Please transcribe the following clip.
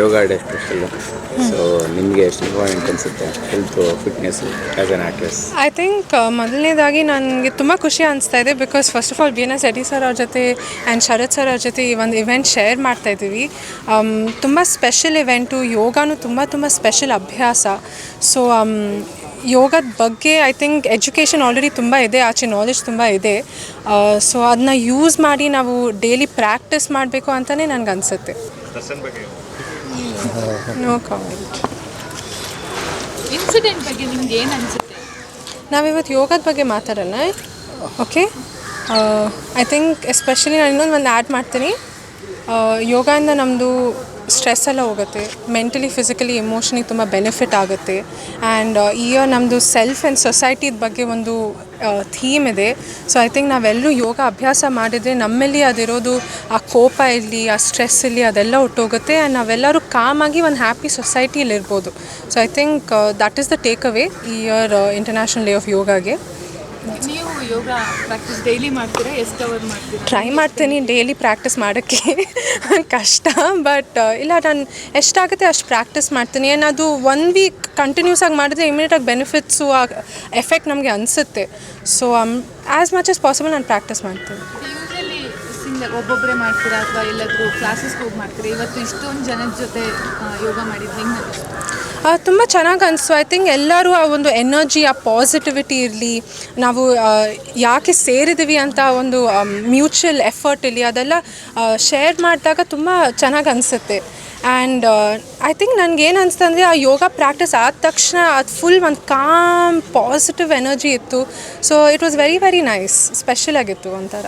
ಯೋಗ day special so ನಿಮಗೆ ಎಷ್ಟು important ಅನಿಸುತ್ತೆ? Health fitness as an actress I think ಮೊದಲನೇದಾಗಿ ನನಗೆ ತುಂಬ ಖುಷಿ ಅನಿಸ್ತಾ ಇದೆ because first of all B N S ಎಡಿ ಸರ್ ಅವ್ರ ಜೊತೆ ಆ್ಯಂಡ್ ಶರತ್ ಸರ್ ಅವ್ರ ಜೊತೆ ಈ ಒಂದು ಇವೆಂಟ್ ಶೇರ್ ಮಾಡ್ತಾ ಇದ್ದೀವಿ. ತುಂಬ ಸ್ಪೆಷಲ್ ಇವೆಂಟು ಯೋಗನೂ ತುಂಬ ತುಂಬ ಸ್ಪೆಷಲ್ ಅಭ್ಯಾಸ. ಸೊ ಯೋಗದ ಬಗ್ಗೆ ಐ ಥಿಂಕ್ ಎಜುಕೇಷನ್ ಆಲ್ರೆಡಿ ತುಂಬ ಇದೆ ಆಚೆ ನಾಲೆಜ್ ತುಂಬ ಇದೆ. ಸೊ ಅದನ್ನ ಯೂಸ್ ಮಾಡಿ ನಾವು ಡೈಲಿ ಪ್ರಾಕ್ಟೀಸ್ ಮಾಡಬೇಕು ಅಂತಲೇ ನನಗೆ ಅನಿಸುತ್ತೆ. ನೋ ಕಾಮೆಂಟ್ ಇನ್ಸಿಡೆಂಟ್ ಬಗ್ಗೆ ನಿಮ್ಗೆ ಏನು ಅನಿಸುತ್ತೆ? ನಾವಿವತ್ತು ಯೋಗದ ಬಗ್ಗೆ ಮಾತಾಡೋಣ. ಓಕೆ ಐ ಥಿಂಕ್ ಎಸ್ಪೆಷಲಿ ನಾನು ಇನ್ನೊಂದು ಒಂದು ಆ್ಯಡ್ ಮಾಡ್ತೀನಿ. ಆ, ಯೋಗದಿಂದ ನಮ್ಮದು ಸ್ಟ್ರೆಸ್ ಎಲ್ಲ ಹೋಗುತ್ತೆ. ಮೆಂಟಲಿ ಫಿಸಿಕಲಿ ಎಮೋಷನಿ ತುಂಬ ಬೆನಿಫಿಟ್ ಆಗುತ್ತೆ. ಆ್ಯಂಡ್ ಇಯರ್ ನಮ್ಮದು ಸೆಲ್ಫ್ ಆ್ಯಂಡ್ ಸೊಸೈಟಿದ ಬಗ್ಗೆ ಒಂದು ಥೀಮ್ ಇದೆ. ಸೊ ಐ ಥಿಂಕ್ ನಾವೆಲ್ಲರೂ ಯೋಗ ಅಭ್ಯಾಸ ಮಾಡಿದರೆ ನಮ್ಮಲ್ಲಿ ಅದಿರೋದು ಆ ಕೋಪ ಇರಲಿ, ಆ ಸ್ಟ್ರೆಸ್ ಇರಲಿ, ಅದೆಲ್ಲ ಹೊಟ್ಟೋಗುತ್ತೆ ಆ್ಯಂಡ್ ನಾವೆಲ್ಲರೂ ಕಾಮಾಗಿ ಒಂದು ಹ್ಯಾಪಿ ಸೊಸೈಟಿಯಲ್ಲಿ ಇರ್ಬೋದು. So I think that is the take away year international day of ಯೋಗಾಗೆ ನೀವು ಯೋಗ ಪ್ರಾಕ್ಟೀಸ್ ಡೈಲಿ ಮಾಡ್ತೀರಾ ಎಷ್ಟು ಅವರ್ ಮಾಡ್ತೀರಾ? ಟ್ರೈ ಮಾಡ್ತೀನಿ ಡೈಲಿ ಪ್ರಾಕ್ಟೀಸ್ ಮಾಡೋಕ್ಕೆ. ಕಷ್ಟ ಬಟ್ ಇಲ್ಲ ನಾನು ಎಷ್ಟಾಗುತ್ತೆ ಅಷ್ಟು ಪ್ರಾಕ್ಟೀಸ್ ಮಾಡ್ತೀನಿ. ಏನು ಅದು ಒನ್ ವೀಕ್ ಕಂಟಿನ್ಯೂಸ್ ಆಗಿ ಮಾಡಿದ್ರೆ ಇಮಿಡಿಯೇಟಾಗಿ ಬೆನಿಫಿಟ್ಸು ಆ ಎಫೆಕ್ಟ್ ನಮಗೆ ಅನಿಸುತ್ತೆ. So as much as possible ನಾನು ಪ್ರಾಕ್ಟೀಸ್ ಮಾಡ್ತೀನಿ. ಸಿಂಗಲ್ ಒಬ್ಬೊಬ್ಬರೇ ಮಾಡ್ತೀರಾ ಅಥವಾ ಎಲ್ಲಾದರೂ ಕ್ಲಾಸಸ್ಗೆ ಹೋಗಿ ಮಾಡ್ತೀರಾ? ಇವತ್ತು ಇಷ್ಟೊಂದು ಜನದ ಜೊತೆ ಯೋಗ ಮಾಡಿದ್ದು ಹೆಂಗೆ ತುಂಬ ಚೆನ್ನಾಗಿ ಅನಿಸ್ತು. ಐ ಥಿಂಕ್ ಎಲ್ಲರೂ ಆ ಒಂದು ಎನರ್ಜಿ ಆ ಪಾಸಿಟಿವಿಟಿ ಇರಲಿ, ನಾವು ಯಾಕೆ ಸೇರಿದ್ದೀವಿ ಅಂತ ಒಂದು ಮ್ಯೂಚುವಲ್ ಎಫರ್ಟ್ ಇರಲಿ, ಅದೆಲ್ಲ ಶೇರ್ ಮಾಡಿದಾಗ ತುಂಬ ಚೆನ್ನಾಗಿ ಅನಿಸುತ್ತೆ. ಆ್ಯಂಡ್ ಐ ಥಿಂಕ್ ನನಗೇನು ಅನಿಸ್ತು ಅಂದರೆ, ಆ ಯೋಗ ಪ್ರಾಕ್ಟೀಸ್ ಆದ ತಕ್ಷಣ ಅದು ಫುಲ್ ಒಂದು ಕಾಮ್ ಪಾಸಿಟಿವ್ ಎನರ್ಜಿ ಇತ್ತು. So it was very very nice special ಆಗಿತ್ತು ಒಂಥರ.